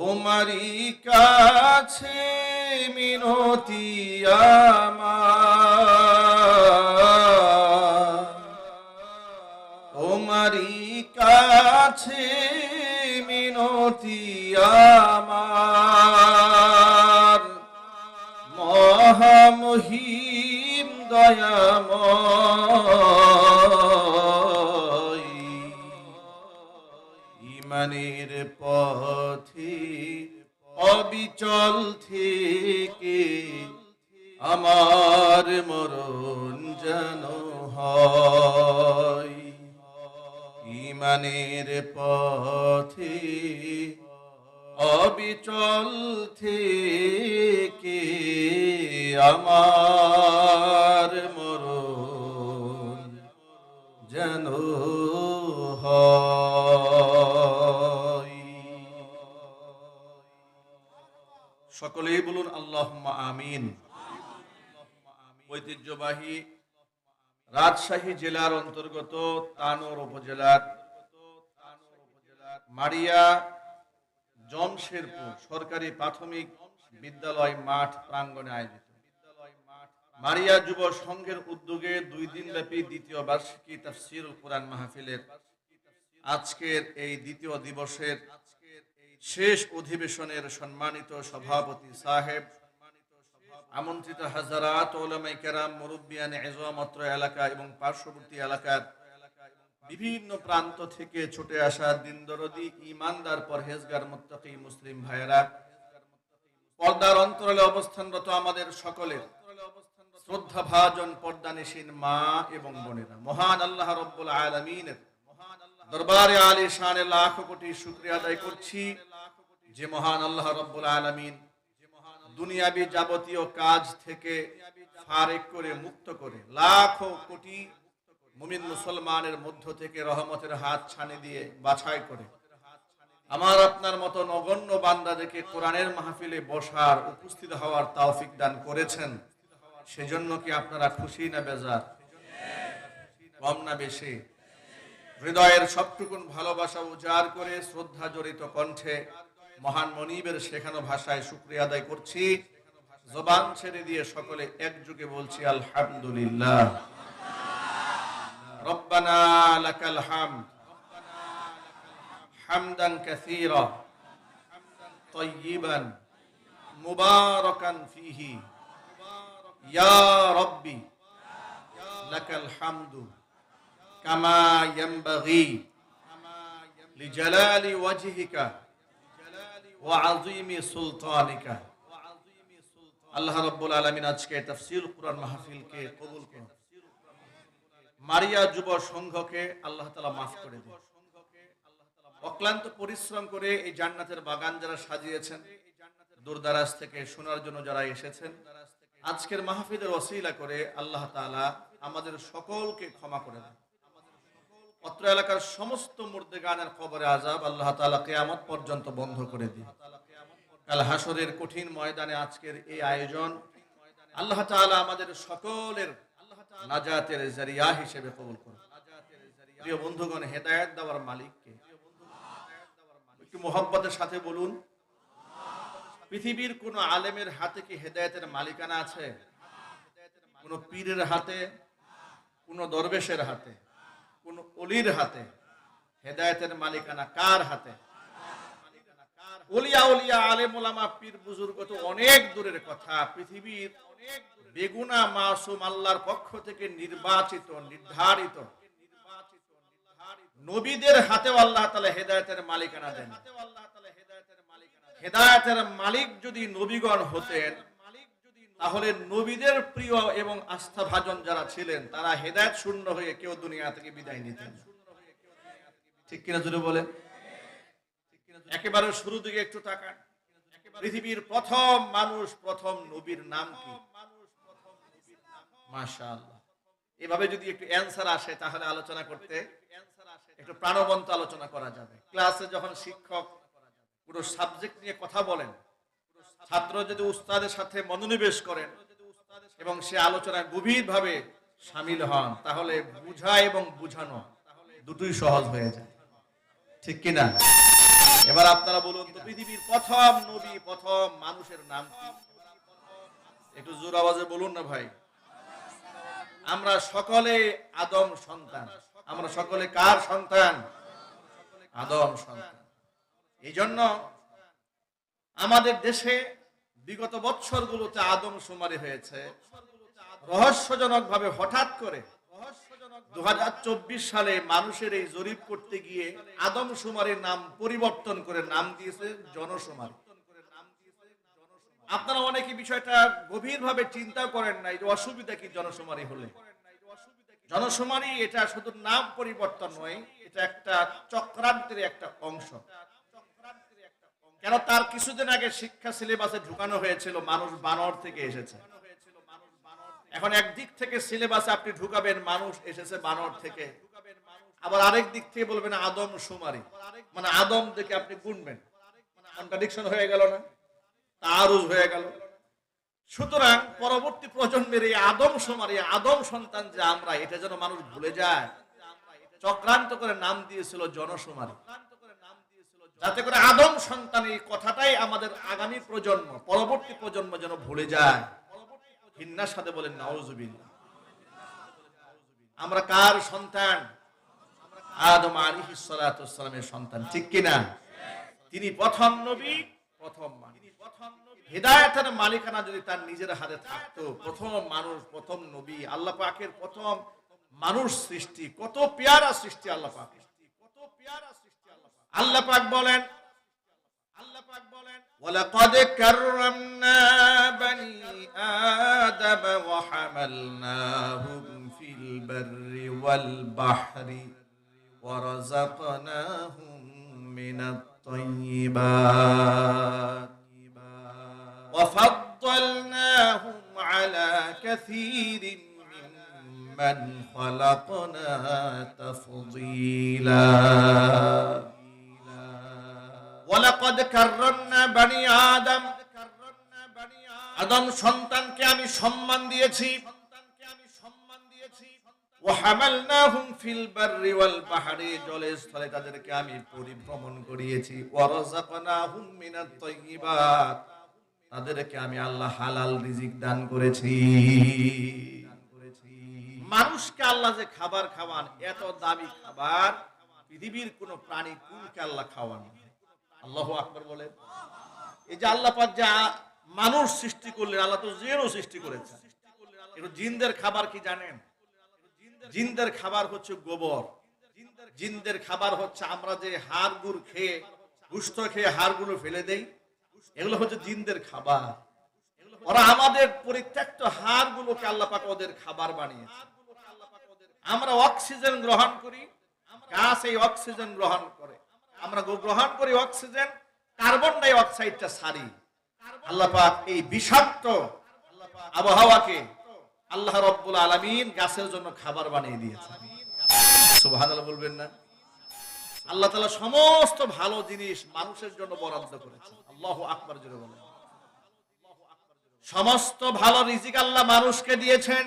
তোমারই কাছে মিনতি আমার। তোমারই কাছে মিনতি আমার। আমিন। ঐতিহ্যবাহী রাজশাহী জেলার অন্তর্গত তানোর উপজেলার মারিয়া জমশেরপুর সরকারি প্রাথমিক বিদ্যালয় মাঠ প্রাঙ্গনে আয়োজিত। মারিয়া যুব সংঘের উদ্যোগে দুই দিন ব্যাপী দ্বিতীয় বার্ষিকী তাফসিরুল কোরআন মাহফিলের আজকের এই দ্বিতীয় দিবসের শেষ অধিবেশনের সম্মানিত সভাপতি সাহেব আমন্ত্রিত হাজারাত ওলামাই কেরাম মুরব্বিয়ান এজমাত্র এলাকা এবং পার্শ্ববর্তী এলাকার বিভিন্ন প্রান্ত থেকে ছুটে আসা দিনদরদি ইমানদার পরহেজগার, মুত্তাকি মুসলিম ভাইয়েরা। পর্দার অন্তরালে অবস্থানরত আমাদের সকলের শ্রদ্ধা ভাজন পর্দানিসীন মা এবং বোনেরা। মহান আল্লাহ রব্বুল আলমিনের দরবারে আলী শানের লাখ কোটি শুক্রিয়া আদায় করছি যে মহান আল্লাহ রব্বুল আলমিন দুনিয়াবি যাবতীয় কাজ থেকে ফারেক করে মুক্ত করে, লাখো কোটি মুমিন মুসলমানের মধ্য থেকে রহমতের হাত ছানি দিয়ে বাছাই করে। আমার আপনার মতো নগণ্য বান্দাদেরকে কোরআনের মাহফিলে বসার, উপস্থিত হওয়ার তৌফিক দান করেছেন। সেজন্য কি আপনারা খুশি না বেজার? কম না বেশি। হৃদয়ের সবটুকুন ভালোবাসা উজাড় করে শ্রদ্ধা জড়িত কণ্ঠে মহান মনিবের শেখানো ভাষায় শুক্রিয়া আদায় করছি জবান ছেড়ে দিয়ে সকলে একযোগে বলছি আলহামদুলিল্লাহ রব্বানা লাকাল হামদ হামদান কাসীরা طيبا মুবারাকান ফিহি ইয়া রব্বি লাকাল হামদু কামা ইয়ানবাগি লিজালালি ওয়াজহিকা আল্লাহ আজকে কুরআন কবুল করুন। মারিয়া যুব সংঘকে আল্লাহ করে দিন। অক্লান্ত পরিশ্রম করে এই জান্নাতের বাগান যারা সাজিয়েছেন, দূরদারাজ থেকে শোনার জন্য যারা এসেছেন, আজকের মাহফিলের ওসিলা করে আল্লাহ তাআলা আমাদের সকলকে ক্ষমা করে দেন। অত্র এলাকার সমস্ত মুর্দে গানের খবরে আজাব আল্লাহ তাআলা কিয়ামত পর্যন্ত বন্ধ করে দিন। কাল হাসরের কঠিন ময়দানে আজকের এই আয়োজন আল্লাহ তাআলা আমাদের সকলের নাজাতের জারিয়া হিসেবে কবুল করুন। প্রিয় বন্ধুগণ, হেদায়েত দেওয়ার মালিককে একটু মোহাব্বতের সাথে বলুন, পৃথিবীর কোন আলেমের হাতে কি হেদায়েতের মালিকানা আছে? কোন পীরের হাতে? কোন দরবেশের হাতে? কোন অলির হাতে, হেদায়েতের মালিকানা কার হাতে? ওলিয়া ওলিয়া আলেম ওলামা পীর বুজুর্গ তো অনেক দূরের কথা। পৃথিবীর অনেক বেগুনা মাসুম আল্লাহর পক্ষ থেকে নির্বাচিত, নির্ধারিত। নবীদের হাতেও আল্লাহ তালা হেদায়তের মালিকানা দেন। হেদায়তের মালিক যদি নবীগণ হতেন তাহলে নবীদের প্রিয় এবং আস্থাভাজন যারা ছিলেন, তারা হেদায়ত শূন্য হয়ে কেউ দুনিয়া থেকে বিদায় নিতেন ঠিক কিনা জুড়ে বলেন? একেবারে শুরু দিকে একটু তাকান। পৃথিবীর প্রথম মানুষ, প্রথম নবীর নাম কি? মাশাআল্লাহ। এভাবে যদি একটু অ্যান্সার আসে, তাহলে আলোচনা করতে একটু প্রাণবন্ত আলোচনা করা যাবে। ক্লাসে যখন শিক্ষক পুরো সাবজেক্ট নিয়ে কথা বলেন ছাত্র যদি উস্তাদের সাথে মনোনিবেশ করেন এবং সে আলোচনায় গভীরভাবে সামিল হন, তাহলে বুঝা এবং বুঝানো দুটোই সহজ হয়ে যায়। ঠিক কিনা? এবার আপনারা বলুন তো, পৃথিবীর প্রথম নবী, প্রথম মানুষের নাম কি? একটু জোর আওয়াজে বলুন না ভাই। আমরা সকলে আদম সন্তান। আমরা সকলে কার সন্তান? আদম সন্তান। এই জন্য আমাদের দেশে বিগত বৎসরগুলোতে আদম সুমারি হয়েছে। রহস্যজনক ভাবে হঠাৎ করে দু সালে মানুষের এই জরিপ করতে গিয়ে আদম সুমারির নাম পরিবর্তন করে নাম দিয়েছে জনশুমারি। আপনারা অনেকে বিষয়টা গভীরভাবে চিন্তা করেন নাই যে অসুবিধা কি জনশুমারি হলে। জনশুমারি এটা শুধু নাম পরিবর্তন নয়, এটা একটা চক্রান্তের একটা অংশ। কেন তার কিছুদিন আগে শিক্ষা সিলেবাসে ঢুকানো হয়েছিল, মানুষ বানর থেকে এসেছে। এখন একদিক থেকে সিলেবাসে আপনি ঢুকাবেন, মানুষ এসেছে বানর থেকে। আবার আরেক দিক থেকে বলবেন আদম সুমারি। মানে আদম থেকে আপনি গুনবেন। কন্ট্রাডিকশন হয়ে গেল না? তারুজ হয়ে গেল। সুতরাং পরবর্তী প্রজন্মের এই আদম সুমারি আদম সন্তান যে আমরা, এটা যেন মানুষ ভুলে যায়। চক্রান্ত করে নাম দিয়েছিল জনশুমারি যাতে করে আদম সন্তান এই কথাটাই আমাদের আগামী প্রজন্ম, পরবর্তী প্রজন্ম যেন ভুলে যায়। হিন্নার সাথে বলেন, নাউজুবিল্লাহ। আমরা কার সন্তান? আদম সালাতু সালামের সন্তান, ঠিক কিনা তিনি প্রথম নবী, প্রথম হেদায়েতের মালিকানা যদি তার নিজের হাতে থাকতো, প্রথম মানুষ, প্রথম নবী, আল্লাহ পাকের প্রথম মানুষ সৃষ্টি, কত পেয়ারা সৃষ্টি আল্লাহ পাকের কত পেয়ারা আল্লাহ পাক আল্লাহ পাক বলেন আল্লাহ পাক বলেন ولقد كرمنا بني آدم وحملناهم في البر والبحر ورزقناهم من الطيبات وفضلناهم على كثير ممن خلقنا تفضيلا ولقد كرمنا بني آدم আদম সন্তানকে আমি সম্মান দিয়েছি وحملناهم في البر والبحر জলে স্থলে তাদেরকে আমি পরিভ্রমণ করিয়েছি ورزقناهم من الطيبات তাদেরকে আমি আল্লাহ হালাল রিজিক দান করেছি মানুষকে আল্লাহ যে খাবার খাওয়ান এত দামি খাবার পৃথিবীর কোন প্রাণী কুলকে আল্লাহ খাওয়ান আল্লাহ আকবর বলে এই যে আল্লাহ পাক যা মানুষ সৃষ্টি করলেন, আল্লাহ তো জেরও সৃষ্টি করেছে একটু জিনদের খাবার কি জানেন? জিনদের খাবার হচ্ছে গোবর। জিনদের খাবার হচ্ছে আমরা যে হাড় গুড় খেয়ে, গুস্ত খেয়ে হাড়গুলো ফেলে দেই, এগুলো হচ্ছে জিনদের খাবার। ওরা আমাদের পরিত্যক্ত হাড়গুলোকে আল্লাহ পাক ওদের খাবার বানিয়েছে আমরা অক্সিজেন গ্রহণ করি, গাছ এই অক্সিজেন গ্রহণ করে। আমরা গ্রহণ করি অক্সিজেন, কার্বন ডাই অক্সাইডটা সারি। আল্লাহ পাক এই বিষাক্ত আবহাওয়াকে আল্লাহ রব্বুল আলামিন গাছের জন্য খাবার বানিয়ে দিয়েছে সুবহানাল্লাহ বলবেন না? আল্লাহ তাআলা সমস্ত ভালো জিনিস মানুষের জন্য বরাদ্দ করেছেন। আল্লাহু আকবার জোরে বলেন। সমস্ত ভালো রিজিক আল্লাহ মানুষকে দিয়েছেন।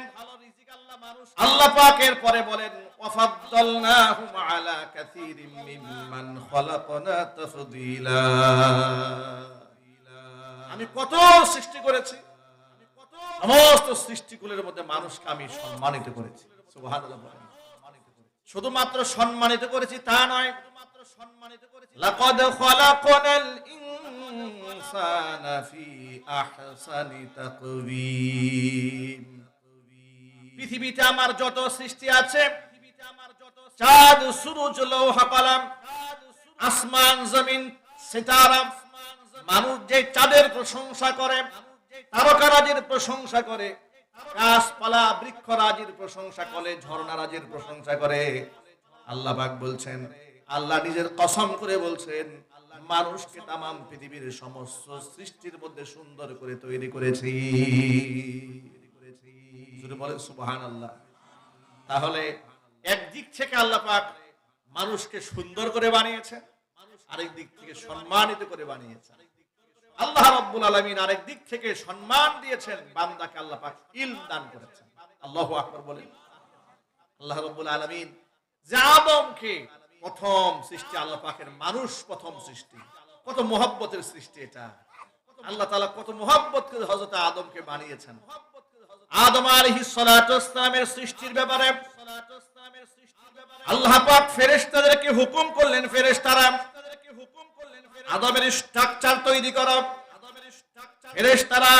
আল্লাহ পাকের পরে বলেন ওয়াফাদ্দালনাহুম আলা কাসীরিম মিম্মান খালাকনা তাফদীলা আমি কত সৃষ্টি করেছি। সমস্ত সৃষ্টিকুলের মধ্যে মানুষকে আমি সম্মানিত করেছি। শুধুমাত্র সম্মানিত করেছি তা নয়। আহসানি তাকওয়িম। পৃথিবীতে আমার যত সৃষ্টি আছে চাঁদ সুরুজ লৌহ কলম, আসমান জমিন সিতারা মানুষ যে চাঁদের প্রশংসা করে, তারকারাজির প্রশংসা করে, গাছপালা বৃক্ষরাজির প্রশংসা করে, ঝর্ণারাজির প্রশংসা করে। আল্লাহ পাক বলছেন, আল্লাহ নিজের কসম করে বলছেন, মানুষকে তামাম পৃথিবীর সমস্ত সৃষ্টির মধ্যে সুন্দর করে তৈরি করেছি। জোরে বলেন সুবহানাল্লাহ। তাহলে একদিক থেকে আল্লাহ পাক মানুষকে সুন্দর করে বানিয়েছেন, আরেক দিক থেকে সম্মানিত করে বানিয়েছেন। আল্লাহ রাব্বুল আলামিন আরেক দিক থেকে সম্মান দিয়েছেন, বান্দাকে আল্লাহ পাক ইলম দান করেছেন। আল্লাহু আকবার বলেন। আল্লাহ রাব্বুল আলামিন যে আদমকে প্রথম সৃষ্টি, আল্লাহ পাকের মানুষ প্রথম সৃষ্টি। কত মহব্বতের সৃষ্টি এটা। আল্লাহ তাআলা কত মোহব্বত করে হযরত আদমকে বানিয়েছেন। আদম সালাতু ওয়াসসালামের সৃষ্টির ব্যাপারে আল্লাহ পাক ফেরেশতাদেরকে হুকুম করলেন, ফেরেশতারা আদমের স্ট্রাকচার তৈরি করো। ফেরেশতারা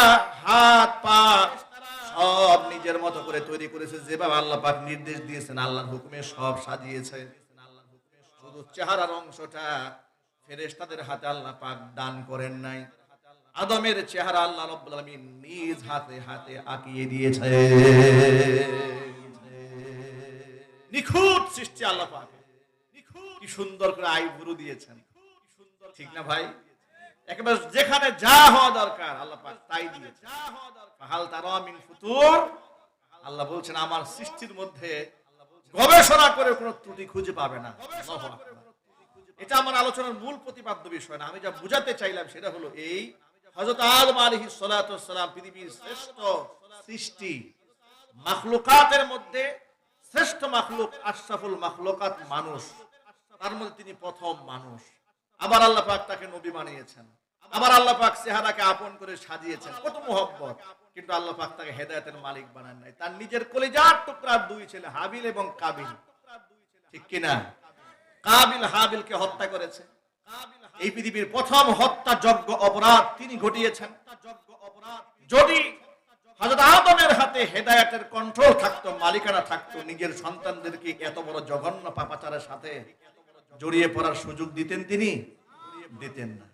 হাত, পা সব নিজের মতো করে তৈরি করেছে, যেভাবে আল্লাহ পাক নির্দেশ দিয়েছেন, আল্লাহর হুকুমে সব সাজিয়েছে। শুধু চেহারার অংশটা ফেরেশতাদের হাতে আল্লাহ পাক দান করেন নাই। আদমের চেহারা আল্লাহ রাব্বুল আলামিন নিজ হাতে হাতে আঁকিয়ে দিয়েছে। নিখুঁত সৃষ্টি আল্লাহ পাক কি সুন্দর করে আইব্রু দিয়েছেন। ঠিক না ভাই? একেবারে যেখানে যা হওয়া দরকার আল্লাহ পাক তাই দিয়েছেন। হাল তারা মিন ফুতুর। আল্লাহ বলছেন, আমার সৃষ্টির মধ্যে গবেষণা করে কোনো ত্রুটি খুঁজে পাবে না। এটা আমার আলোচনার মূল প্রতিপাদ্য বিষয় না। আমি যা বুঝাতে চাইলাম সেটা হলো এই, হযরত আদম সালাতু ওয়াসসালাম পৃথিবীর শ্রেষ্ঠ সৃষ্টি মাখলুকাতের মধ্যে শ্রেষ্ঠ মাখলুক, আশরাফুল মাখলুকাত মানুষ। তার মধ্যে তিনি প্রথম মানুষ। আবার আল্লাহ পাক তাকে নবী বানিয়েছেন। আবার আল্লাহ পাক চেহারাকে আপন করে সাজিয়েছেন। কত মোহব্বত। কিন্তু আল্লাহ পাক তাকে হেদায়েতের মালিক বানান নাই। তার নিজের কলিজার টুকরার দুই ছেলে হাবিল এবং কাবিল। ঠিক কিনা? কাবিল হাবিলকে হত্যা করেছে। এই পৃথিবীর প্রথম হত্যা যজ্ঞ অপরাধ তিনি ঘটিয়েছেন। যদি হযরত আদমের হাতে হেদায়েতের কন্ট্রোল থাকতো, মালিকানা থাকতো, নিজের সন্তানদেরকে এত বড় জঘন্য পাপাচারের সাথে জড়িয়ে পড়ার সুযোগ দিতেন তিনি? দিতেন না।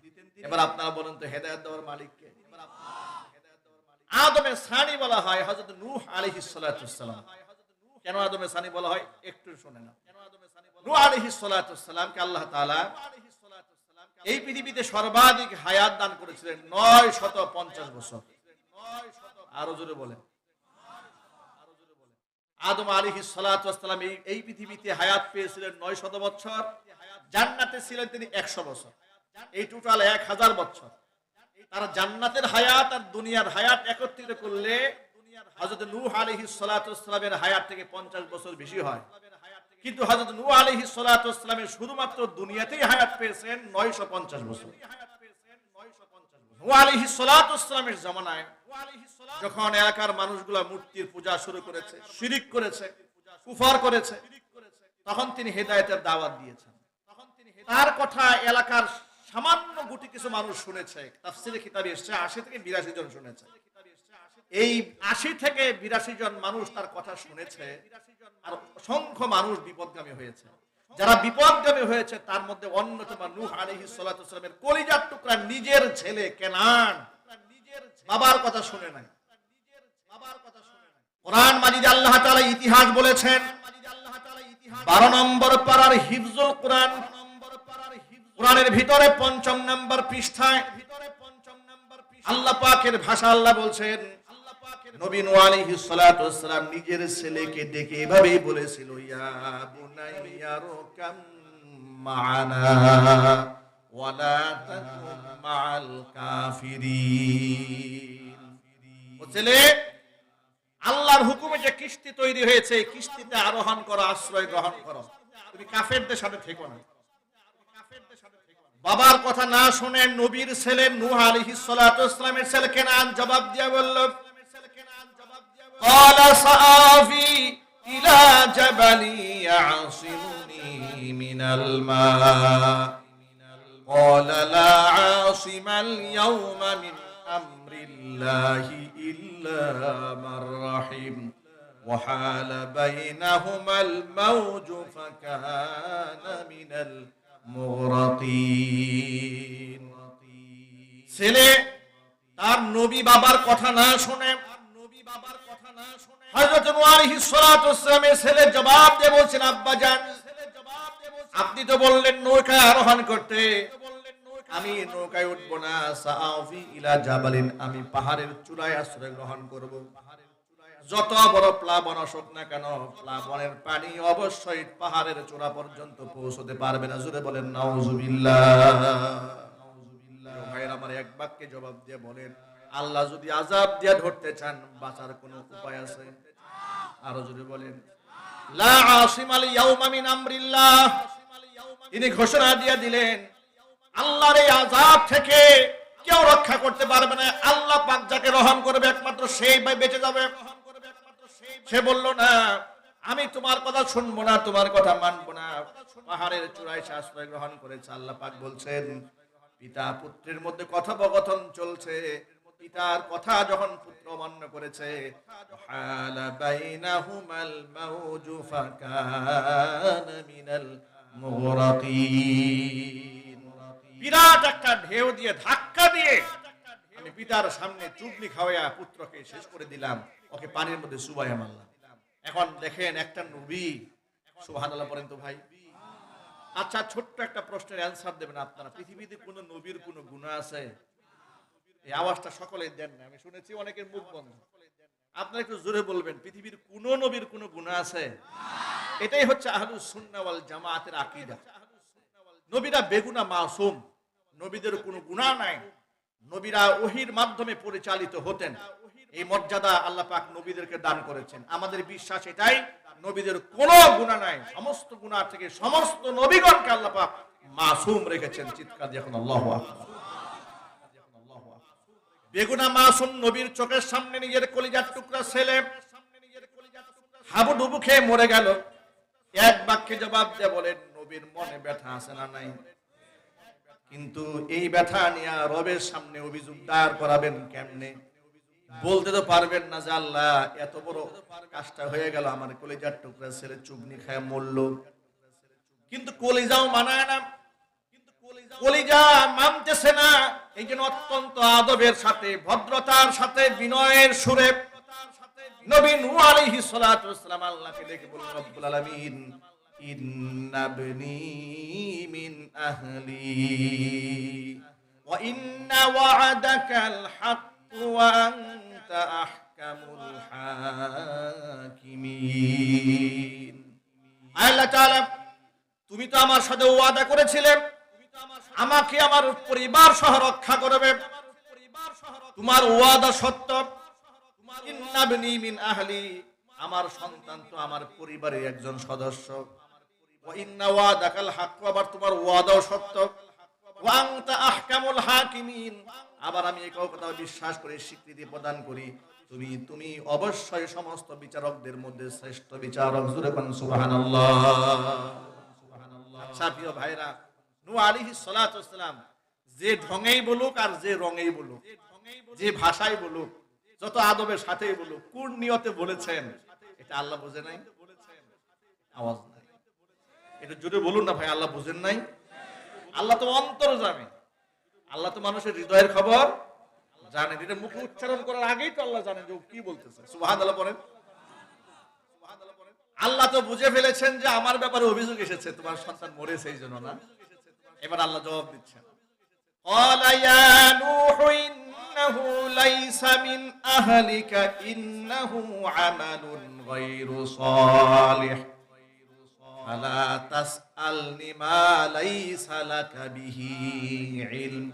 এবার আপনারা বলেন তো দেওয়ার মালিককে সানি বলা হয় হযরত নূহ আলাইহিস সালাম। কেন আদমের সানি বলা হয়? একটু শুনে না নূহ আলাইহিস আল্লাহ তাআলা এই পৃথিবীতে সর্বাধিক হায়াত দান করেছিলেন নয় শত পঞ্চাশ বছর। আরও জোরে বলেন। আদম আলী সালাম এই পৃথিবীতে হায়াত পেয়েছিলেন নয় শত বছর, জান্নাতে ছিলেন তিনি একশো বছর। এই টোটাল এক হাজার বছর। তারা জান্নাতের হায়াত আর দুনিয়ার হায়াত একত্রিত করলে হজরত নূহ আলহি সালামের হায়াত থেকে পঞ্চাশ বছর বেশি হয়। কিন্তু হজরত নূহ আলহি সালামের শুধুমাত্র দুনিয়াতেই হায়াত পেয়েছেন নয়শো পঞ্চাশ বছর। নূহ আলহি সালামের জামানায় যখন এলাকার মানুষগুলা মূর্তির পূজা শুরু করেছে, শিরিক করেছে, কুফার করেছে, তখন তিনি হেদায়েতের দাওয়াত দিয়েছেন। তার কথা এলাকার সামান্য গুটি কিছু মানুষ শুনেছে। তাফসিরে কিতাবে এসেছে, আশি থেকে বিরাশি জন শুনেছে। এই আশি থেকে বিরাশি জন মানুষ তার কথা শুনেছে আর অসংখ্য মানুষ বিপদগামী হয়েছে। যারা বিপদগামী হয়েছে, তার মধ্যে অন্যতম নূহ সালামের কলিজার টুকরা নিজের ছেলে কেনান। বাবার কথা শুনে নাই। কোরআন মাজিদ আল্লাহ তাআলা ইতিহাস বলেছেন 12 নম্বর পারার হিফজুল কোরআন, কোরআনের ভিতরে পঞ্চম নম্বর পৃষ্ঠায় আল্লাহ পাকের ভাষা আল্লাহ বলছেন, নবী নূহ আলাইহিস সালাতু ওয়াসসালাম নিজের ছেলেকে ডেকে এভাবেই বলেছিল, ইয়া ওয়ালা তাকুম মা'আল কাফিরিন ও ছেলে আল্লাহর হুকুমে যে কিস্তি তৈরি হয়েছে এই কিস্তিতে আরোহণ করো আশ্রয় গ্রহণ করো তুমি কাফেরদের সাথে থেকো না বাবার কথা না শুনে নবীর ছেলে নূহ আলাইহিস সালাতু ওয়াসসালামের ছেলে কেনান জবাব দিয়া বলল قال سآوي إلى جبل يعصمني من الماء قال لا عاصم اليوم من أمر الله إلا من رحم وحال بينهما الموج فكان من المغرقين ছেলে তার নবী বাবার কথা না শুনে নবী বাবার কথা না শুনে হযরত নূহ আলাইহিস সালাতু ওয়াসসালামের ছেলে জবাব দিয়ে বলছেন আব্বা জান আপনি তো বললেন নৌকায় আরোহণ করতে আমি নৌকায় উঠবো না সাআফি ইলা জাবালিন, আমি পাহাড়ের চূড়ায় আশ্রয় গ্রহণ করব। যত বড় প্লাবন আসুক না কেন, প্লাবনের পানি অবশ্যই পাহাড়ের চূড়া পর্যন্ত পৌঁছতে পারবে না। জুড়ে বলেন, নাউজুবিল্লাহ। আমার এক বাক্যে জবাব দিয়ে বলেন, আল্লাহ যদি আজাব দিয়ে ধরতে চান, বাঁচার কোনো উপায় আছে? আরও যদি বলেন, লা আসিম আল ইয়াউমা আমরিল্লাহ। তিনি ঘোষণা দিয়ে দিলেন আল্লাহর এই আজাব থেকে কেউ রক্ষা করতে পারবে না। আল্লাহ পাক যাকে রহম করবে একমাত্র সেই ভাই বেঁচে যাবে। সে বলল, না, আমি তোমার কথা শুনব না, তোমার কথা মানবো না। পাহাড়ের চূড়ায় সে আশ্রয় গ্রহণ করেছে। আল্লাহ পাক বলছেন, পিতা পুত্রের মধ্যে কথোপকথন চলছে। পিতার কথা যখন পুত্র মান্য করেছে মিনাল মুগরাকিন। বিরাট একটা ঢেউ দিয়ে ধাক্কা দিয়ে আমি পিতার সামনে চুবনি খাওয়াইয়া পুত্রকে শেষ করে দিলাম। ওকে পানির মধ্যে সুবাইয়া মারলাম। এখন দেখেন একটা নবী। সুবহানাল্লাহ বলেন তো ভাই। আচ্ছা ছোট্ট একটা প্রশ্নের অ্যান্সার দেবেন আপনারা। পৃথিবীতে কোন নবীর কোন গুণা আছে? এই আওয়াজটা সকলে দেন না, আমি শুনেছি অনেকের মুখ বন্ধ। আপনারা একটু জোরে বলবেন, পৃথিবীর কোন নবীর কোন গুণা আছে? এটাই হচ্ছে আহলুস সুন্নাহ ওয়াল জামাতের আকীদা। নবীরা বেগুনা মাসুম। নবীদের কোনো গুণা নাই। নবীরা ওহির মাধ্যমে পরিচালিত হতেন। এই মর্যাদা আল্লাহ পাক নবীদেরকে দান করেছেন। আমাদের বিশ্বাস এটাই, নবীদের কোনো গুণা নাই। সমস্ত গুণা থেকে সমস্ত নবীগণকে আল্লাহ পাক মাসুম রেখেছেন। চিৎকার যখন আল্লাহ বেগুনা মাসুম নবীর চোখের সামনে নিজের কলিজার টুকরা ছেলে হাবুডুবু খেয়ে মরে গেল। এক বাক্যে জবাব দিয়ে বলেন, নবীর মনে ব্যথা আছে না নাই? কিন্তু এই ব্যথা নিয়ে রবের সামনে অভিযোগ দাঁড় করাবেন কেমনে? বলতে তো পারবেন না যে আল্লাহ, এত বড় কাজটা হয়ে গেল, আমার কলিজার টুকরা ছেলে চুগনি খায় মরল। কিন্তু কলিজাও মানায় না। কলিজা মানতেছে না। এই জন্য অত্যন্ত আদবের সাথে, ভদ্রতার সাথে, বিনয়ের সুরে নবী নূহ আলাইহিস সালাতু ওয়াসসালাম আল্লাহকে বললেন, রব্বুল মিন আহলি। ওয়া ইন্না ওয়া'দাকাল হক ওয়া আনতা আহকামুল হাকিমিন। আল্লাহ তাআলা, তুমি তো আমার সাথে ওয়াদা করেছিলে। আমাকে আমার পরিবার সহ রক্ষা করবে। তোমার ওয়াদা সত্য। ইন্নাবনি মিন আহলি। আমার সন্তান তো আমার পরিবারের একজন সদস্য। আবার আমি কথা বিশ্বাস করে, স্বীকৃতি প্রদান করি। তুমি তুমি অবশ্যই সমস্ত বিচারকদের মধ্যে শ্রেষ্ঠ বিচারক। আচ্ছা যে ঢঙেই বলুক আর যে রঙেই বলুক, যে ভাষায় বলুক, যত আদবের সাথেই বলুক, কোন নিয়তে বলেছেন, এটা আল্লাহ বোঝে নাই? আওয়াজ এটা জোরে বলুন না ভাই, আল্লাহ বুঝেন নাই। আল্লাহ তো অন্তর জানে। আল্লাহ তো মানুষের হৃদয়ের খবর জানেন এটা মুখে উচ্চারণ করার আগেই তো আল্লাহ জানেন যে কি বলতেছে। সুবাহ আল্লাহ বলেন আল্লাহ তো বুঝে ফেলেছেন যে আমার ব্যাপারে অভিযোগ এসেছে। তোমার সন্তান মরেছে এই জন্য না। এবার আল্লাহ জবাব দিচ্ছেন। আহলিকা ইন্নাহু আমালুন গায়রু সালিহ ফালা তাসআলনি মা লাইসা লাকা বিহি ইলম।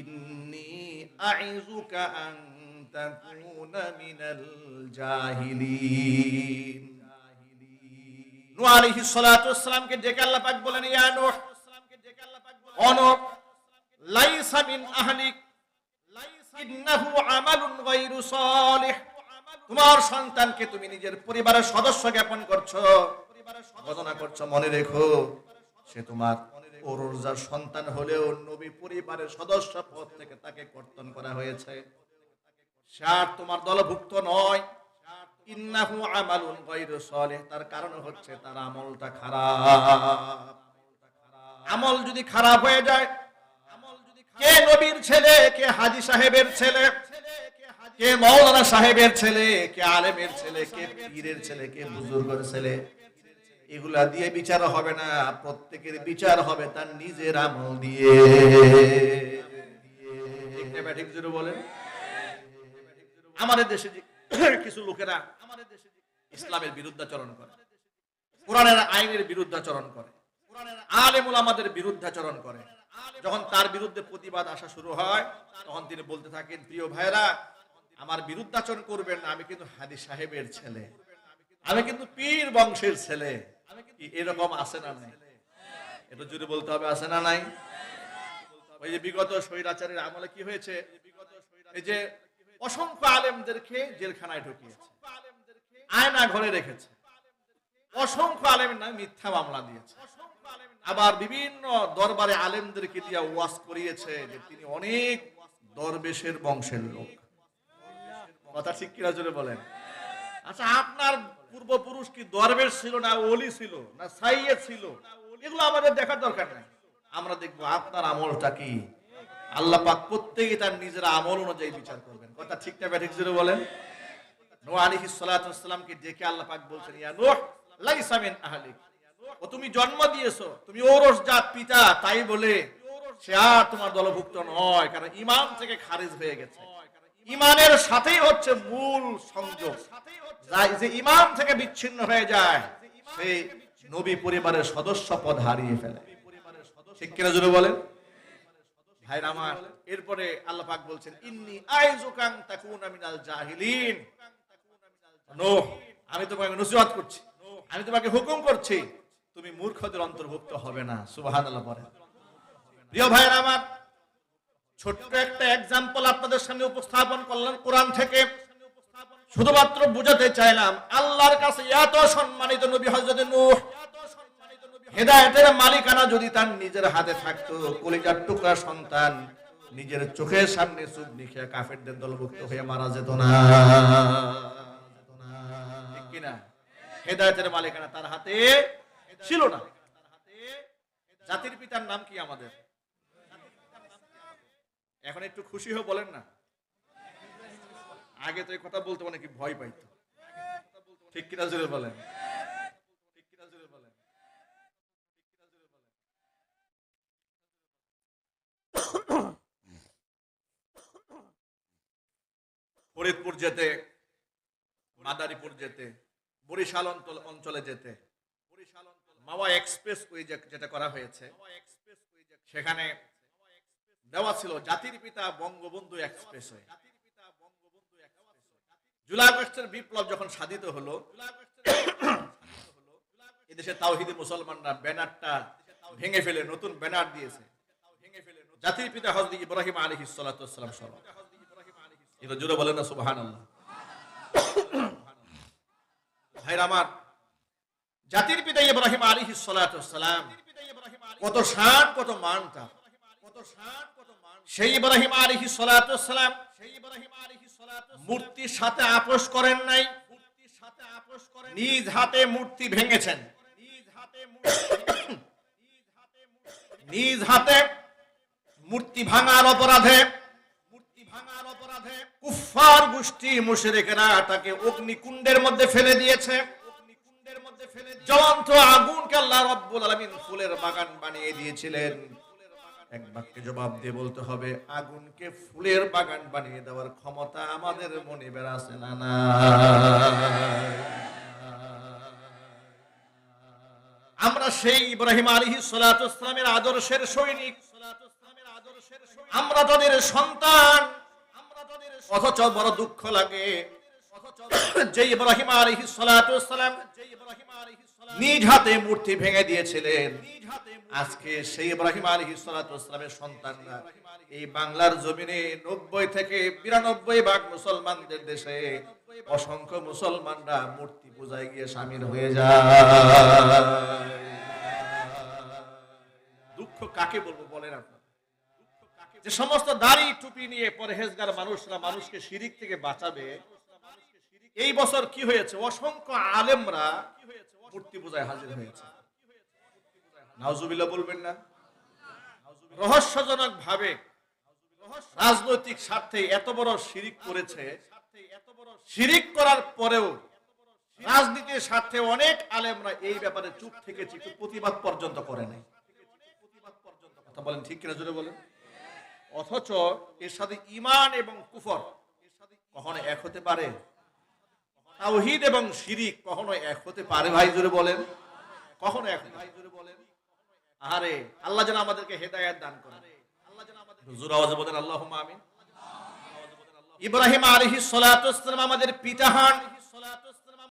ইন্নী আইযুকা আন তাকুনা মিনাল জাহিলিন। নূহ আলাইহিস সালাতু ওয়াসসালামকে ডেকে আল্লাহ পাক বলেন, ইয়া নূহ অনক লাইসা মিন আহলিক, ইন্নাহু আমালুন গায়রু সালিহ। তোমার সন্তানকে তুমি নিজের পরিবারের সদস্য জ্ঞাপন করছ। ঘটনা করছ, মনে রেখো, সে তোমার ওরজার সন্তান হলেও নবী পরিবারের সদস্য পদ থেকে তাকে কর্তন করা হয়েছে। সে তোমার দলভুক্ত নয়। ইন্নাহু আমালুন গায়রু সালিহ, তার কারণ হচ্ছে তার আমলটা খারাপ। আমল যদি খারাপ হয়ে যায়, কে নবীর ছেলে, কে হাজি সাহেবের ছেলে, কে মৌলানা সাহেবের ছেলে, কে আলেমের ছেলে, কে পীরের ছেলে, কে বুজুর্গের ছেলে এগুলা দিয়ে বিচার হবে না, প্রত্যেকের বিচার হবে তার নিজের আমল দিয়ে। আমাদের দেশে কিছু লোকেরা আমাদের দেশে ইসলামের বিরুদ্ধাচরণ করে, কোরআনের আইনের বিরুদ্ধাচরণ করে, আলেমুল আমাদের বিরুদ্ধাচরণ করে। যখন তার বিরুদ্ধে প্রতিবাদ আসা শুরু হয়, তখন তিনি বলতে থাকেন, প্রিয় ভাইরা আমার বিরুদ্ধাচরণ করবেন না, আমি কিন্তু হাদি সাহেবের ছেলে। আমি কিন্তু পীর বংশের ছেলে। এরকম আছে না নাই? এটা জুড়ে বলতে হবে, আছে না নাই? ওই যে বিগত স্বৈরাচারের আমলে কি হয়েছে? এই যে অসংখ্য আলেমদেরকে জেলখানায় ঢুকিয়েছে, আয়না ঘরে রেখেছে, অসংখ্য আলেমের নামে মিথ্যা মামলা দিয়েছে। আবার বিভিন্ন দরবারে আলেমদেরকে দিয়ে ওয়াজ করিয়েছে যে তিনি অনেক দরবেশের বংশের লোক। কথা ঠিক কিনা জোরে বলেন? আচ্ছা আপনার পূর্বপুরুষ কি দরবেশ ছিল না ওলি ছিল না সাইয়েদ ছিল? এগুলো আমাদের দেখার দরকার নাই। আমরা দেখব আপনার আমলটা কি? আল্লাহ পাক প্রত্যেকে তার নিজের আমল অনুযায়ী বিচার করবেন। কথা ঠিক না ব্যাঠিক জোরে বলেন? নোহ আলাইহিস সালাতু ওয়াসসালামকে ডেকে আল্লাহ পাক বলছেন, ইয়া নূহ, লাইসা মিন আহলিক। ও তুমি জন্ম দিয়েছ, তুমি ওরস জাত পিতা, তাই বলে সে আর তোমার দলভুক্ত নয়, কারণ ইমান থেকে খারিজ হয়ে গেছে। ইমানের সাথেই হচ্ছে মূল সংযোগ। যাই যে ইমান থেকে বিচ্ছিন্ন হয়ে যায় সে নবী পরিবারের সদস্য পদ হারিয়ে ফেলে। ঠিক জুড়ে বলেন? ভাই এরপরে বলছেন আমি আমি তোমাকে হুকুম করছি, তুমি মূর্খদের অন্তর্ভুক্ত হবে না বলেন প্রিয় আমার, ছোট্ট একটা এক্সাম্পল আপনাদের সামনে উপস্থাপন করলাম কোরআন থেকে। শুধুমাত্র বুঝাতে চাইলাম, আল্লাহর কাছে এত সম্মানিত নবী হযরত নূহ, হেদায়েতের মালিকানা যদি তার নিজের হাতে থাকতো, কলিজার টুকরা সন্তান নিজের চোখের সামনে চুপ নিখে কাফেরদের দলভুক্ত হয়ে মারা যেত না। ঠিক হেদায়েতের মালিকানা তার হাতে ছিল না। জাতির পিতার নাম কি আমাদের? এখন একটু খুশি হয়ে বলেন না। আগে তো এই কথা বলতে অনেকে ভয় পাইতো? ঠিক কিনা জোরে বলেন। ফরিদপুর যেতে, মাদারীপুর যেতে, বরিশাল অঞ্চল অঞ্চলে যেতে বরিশাল মাওয়া এক্সপ্রেস ওয়ে যেটা করা হয়েছে, সেখানে দেওয়া ছিল জাতির পিতা বঙ্গবন্ধু এক্সপ্রেস ওয়ে জুলাই আগস্টের বিপ্লব যখন সাধিত হলো, এদেশে তাওহিদি মুসলমানরা ব্যানারটা ভেঙে ফেলে, নতুন ব্যানার দিয়েছে। জাতির পিতা হজরত ইব্রাহিম আলী সালাম জুড়ে বলেন না সুবাহান ভাইরা আমার, জাতির পিতা ইব্রাহিম আলী সালাম কত কত কত কত মান সেই ইব্রাহিম আলী সালাম সেই ইব্রাহিম আলী মূর্তির সাথে আপোষ করেন নাই। নিজ হাতে মূর্তি ভেঙেছেন। নিজ হাতে মূর্তি ভাঙার অপরাধে মূর্তি ভাঙার অপরাধে কুফার গোষ্ঠী মুশরিকেরা তাকে অগ্নিকুণ্ডের মধ্যে ফেলে দিয়েছে। জ্বলন্ত আগুনকে আল্লাহ রাব্বুল আলামিন ফুলের বাগান বানিয়ে দিয়েছিলেন। এক বাক্যে জবাব দিয়ে বলতে হবে, আগুনকে ফুলের বাগান বানিয়ে দেওয়ার ক্ষমতা আমাদের মনে বেড়াছে না না। আমরা সেই ইব্রাহিম আলী সালামের আদর্শের সৈনিক। আমরা তাদের সন্তান। অথচ বড় দুঃখ লাগে যে ইব্রাহিম আলী সালাম নিজ হাতে মূর্তি ভেঙে দিয়েছিলেন। আজকে সেই ইব্রাহিম আলী সালামের সন্তানরা এই বাংলার জমিনে নব্বই থেকে বিরানব্বই ভাগ মুসলমানদের দেশে অসংখ্য মুসলমানরা মূর্তি পূজায় গিয়ে সামিল হয়ে যায়। দুঃখ কাকে বলব বলেন আপনার? যে সমস্ত দাড়ি টুপি নিয়ে পরহেজগার মানুষরা মানুষকে শিরিক থেকে বাঁচাবে এই বছর কি হয়েছে? অসংখ্য আলেমরা কি মূর্তি পূজায় হাজির হয়েছে। নাউজুবিল্লাহ বলবেন না? রহস্যজনক ভাবে রাজনৈতিক স্বার্থে এত বড় শিরিক করেছে। শিরিক করার পরেও রাজনীতির স্বার্থে অনেক আলেমরা এই ব্যাপারে চুপ একটু প্রতিবাদ পর্যন্ত করে নাই। কথা বলেন ঠিক কিনা জোরে বলেন? অথচ এর সাথে ইমান এবং কুফর কখনো এক হতে পারে? তাওহীদ এবং শিরিক কখনো এক হতে পারে? ভাই, জোরে বলেন। কখনো এক ভাই, জোরে বলেন। আরে আল্লাহ যেন আমাদেরকে হেদায়াত দান করেন। হুজুর, আওয়াজে বলেন আল্লাহুম্মা আমিন। ইব্রাহিম আলাইহিস সালাতু আমাদের পিতা হন।